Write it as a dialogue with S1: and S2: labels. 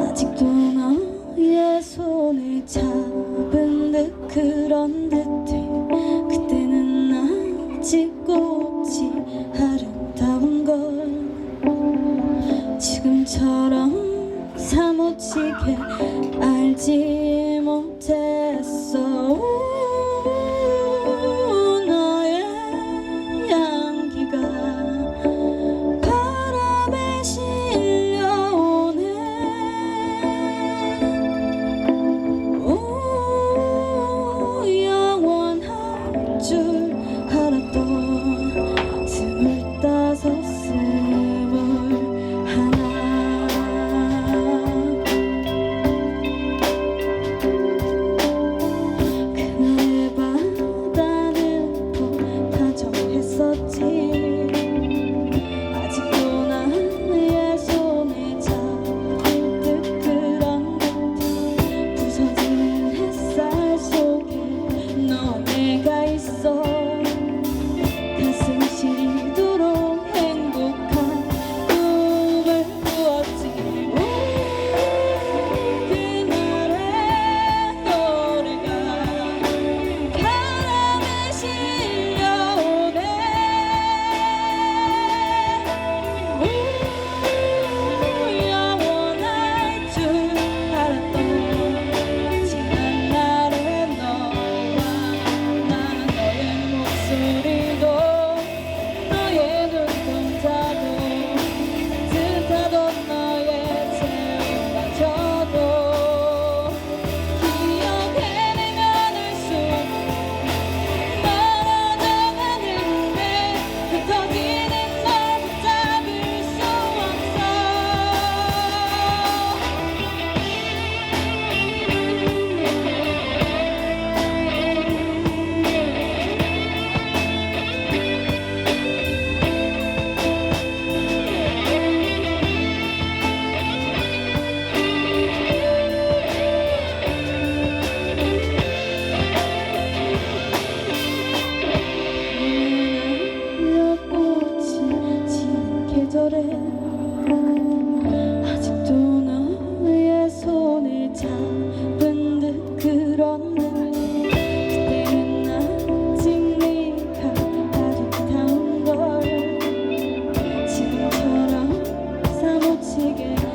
S1: 아직도 너의 손을 잡은 듯 그런 듯해. 그때는 아직 꽃이 아름다운 걸. 지금처럼 사무치게 알지 together.